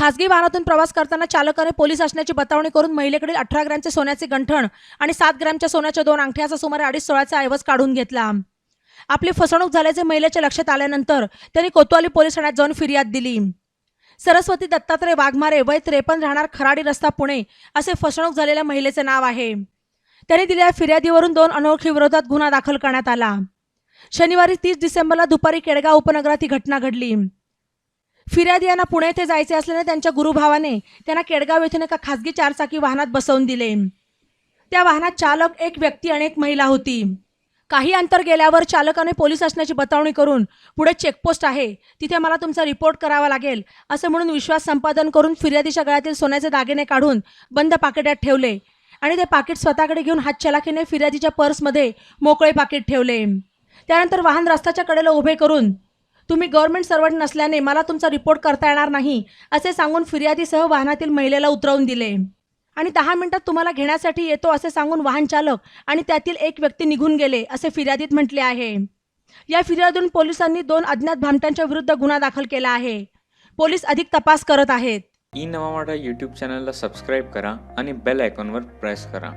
खासगी वाहनातून प्रवास करताना चालकाने पोलीस असण्याची बतावणी करून महिलेकडील अठरा ग्रॅमचे सोन्याचे गंठण आणि सात ग्रॅमच्या सोन्याच्या दोन अंगठ्याचा सुमारे अडीच सोळाचा ऐवज काढून घेतला. आपली फसवणूक झाल्याचे महिलेच्या लक्षात आल्यानंतर त्यांनी कोतवाली पोलीस ठाण्यात जाऊन फिर्याद दिली. सरस्वती दत्तात्रय वाघमारे वय त्रेपन्न राहणार खराडी रस्ता पुणे असे फसवणूक झालेल्या महिलेचे नाव आहे. त्यांनी दिलेल्या फिर्यादीवरून दोन अनोळखी विरोधात गुन्हा दाखल करण्यात आला. शनिवारी तीस डिसेंबरला दुपारी केडगाव उपनगरात ही घटना घडली. फिर्यादी यांना पुणे येथे जायचे असल्याने त्यांच्या गुरुभावाने त्यांना केडगाव येथून एका खासगी चारचाकी वाहनात बसवून दिले. त्या वाहनात चालक एक व्यक्ती आणि एक महिला होती. काही अंतर गेल्यावर चालकाने पोलीस असण्याची बतावणी करून पुढे चेकपोस्ट आहे तिथे मला तुमचा रिपोर्ट करावा लागेल असं म्हणून विश्वास संपादन करून फिर्यादीच्या गळ्यातील सोन्याचे दागिने काढून बंद पाकिटात ठेवले आणि ते पाकिट स्वतःकडे घेऊन हातचलाखीने फिर्यादीच्या पर्समध्ये मोकळे पाकिट ठेवले. त्यानंतर वाहन रस्त्याच्या कडेला उभे करून तुम्ही गव्हर्नमेंट सर्वंट नसल्याने मला तुमचा रिपोर्ट करता येणार नाही असे सांगून फिर्यादीसह वाहनातील महिलेला उतरवून दिले. आणि दहा मिनिटात तुम्हाला घेण्यासाठी येतो असे सांगून वाहन चालक आणि त्यातील एक व्यक्ती निघून गेले असे फिर्यादीत म्हटले आहे. या फिर्यादीतून पोलिसांनी दोन अज्ञात भामट्यांच्या विरुद्ध गुन्हा दाखल केला आहे. पोलीस अधिक तपास करत आहेत. ई नवा मराठा यूट्यूब चॅनलला सबस्क्राईब करा आणि बेल आयकॉनवर प्रेस करा.